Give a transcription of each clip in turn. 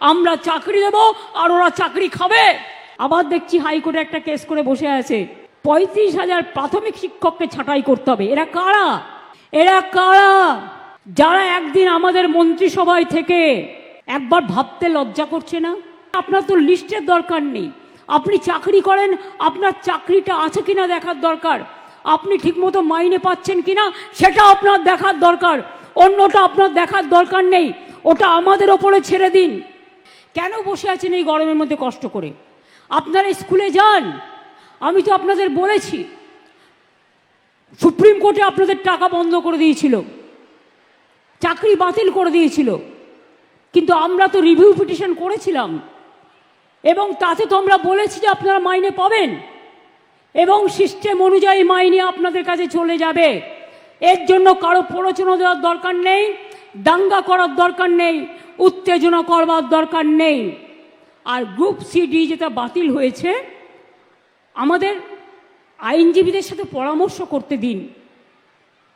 আমরা চাকরি দেব আর ওরা চাকরি খাবে। আবার দেখছি হাইকোর্টে একটা কেস করে বসে আছে। পঁয়ত্রিশ হাজার প্রাথমিক শিক্ষককে ছাঁটাই করতে হবে। এরা কারা? এরা কারা? যারা একদিন আমাদের মন্ত্রিসভায় থেকে একবার ভাবতে লজ্জা করছে না? আপনার তো লিস্টের দরকার নেই। আপনি চাকরি করেন, আপনার চাকরিটা আছে কিনা দেখার দরকার। আপনি ঠিকমতো মাইনে পাচ্ছেন কিনা, সেটা আপনার দেখার দরকার। অন্যটা আপনার দেখার দরকার নেই। ওটা আমাদের ওপরে ছেড়ে দিন। কেন বসে আছেন এই গরমের মধ্যে কষ্ট করে? আপনারা স্কুলে যান। আমি তো আপনাদের বলেছি। সুপ্রিম কোর্টে আপনাদের টাকা বন্ধ করে দিয়েছিল। চাকরি বাতিল করে দিয়েছিল। কিন্তু আমরা তো রিভিউ পিটিশন করেছিলাম। এবং তাতে তো আমরা বলেছি যে আপনারা মাইনে পাবেন। এবং সিস্টেম অনুযায়ী মাইনে আপনাদের কাছে চলে যাবে। এর জন্য কারও প্ররোচনা দেওয়ার দরকার নেই। দাঙ্গা করার দরকার নেই, উত্তেজনা করবার দরকার নেই। আর গ্রুপ সি, ডি যেটা বাতিল হয়েছে, আমাদের আইনজীবীদের সাথে পরামর্শ করতে দিন।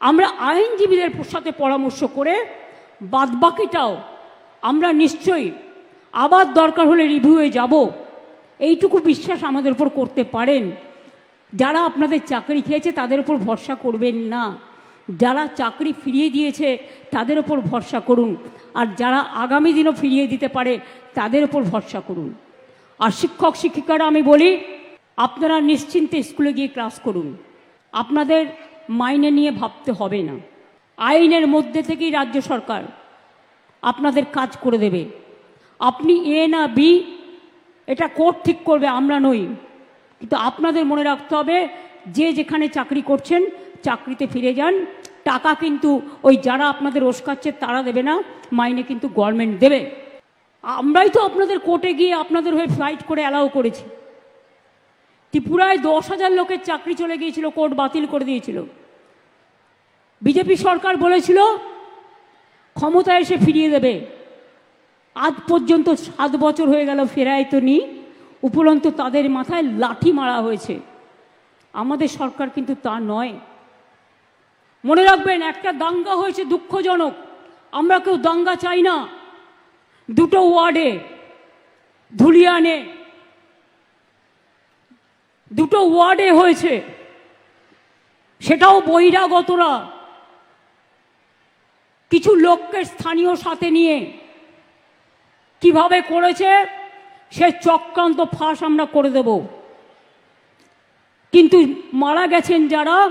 আমরা আইনজীবীদের সাথে পরামর্শ করে বাদবাকিটাও আমরা নিশ্চয়ই আবার দরকার হলে রিভিউয়ে যাব। এইটুকু বিশ্বাস আমাদের উপর করতে পারেন। যারা আপনাদের চাকরি খেয়েছে তাদের উপর ভরসা করবেন না। যারা চাকরি ফিরিয়ে দিয়েছে, তাদের ওপর ভরসা করুন। আর যারা আগামী দিনও ফিরিয়ে দিতে পারে, তাদের ওপর ভরসা করুন। আর শিক্ষক, শিক্ষিকারা, আমি বলি, আপনারা নিশ্চিন্তে স্কুলে গিয়ে ক্লাস করুন। আপনাদের মাইনে নিয়ে ভাবতে হবে না। আইনের মধ্যে থেকেই রাজ্য সরকার আপনাদের কাজ করে দেবে। আপনি এ না বি, এটা কোর্ট ঠিক করবে, আমরা নই। কিন্তু আপনাদের মনে রাখতে হবে, যে যেখানে চাকরি করছেন চাকরিতে ফিরে যান, টাকা কিন্তু ওই যারা আপনাদের ওসকাচ্ছে তারা দেবে না, মাইনে কিন্তু গভর্নমেন্ট দেবে। আমরাই তো আপনাদের কোর্টে গিয়ে আপনাদের হয়ে ফাইট করে অ্যালাউ করেছি। ত্রিপুরায় দশ হাজার লোকের চাকরি চলে গিয়েছিল, কোর্ট বাতিল করে দিয়েছিল। বিজেপি সরকার বলেছিল ক্ষমতা এসে ফিরিয়ে দেবে। আজ পর্যন্ত সাত বছর হয়ে গেল ফেরায় তো নি, উপরন্ত তাদের মাথায় লাঠি মারা হয়েছে। আমাদের সরকার কিন্তু তা নয়। মনে রাখবেন, একটা দাঙ্গা হয়েছে দুঃখজনক। আমরা কেউ দাঙ্গা চাই না। দুটো ওয়ার্ডে, ধুলিয়ানে, দুটো ওয়ার্ডে হয়েছে। সেটাও বহিরাগতরা। কিছু লোককে স্থানীয় সাথে নিয়ে কীভাবে করেছে, সে চক্রান্ত ফাঁস আমরা করে দেব। কিন্তু মারা গেছেন যারা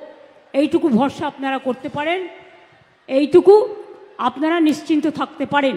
এইটুকু ভরসা আপনারা করতে পারেন এইটুকু আপনারা নিশ্চিন্ত থাকতে পারেন।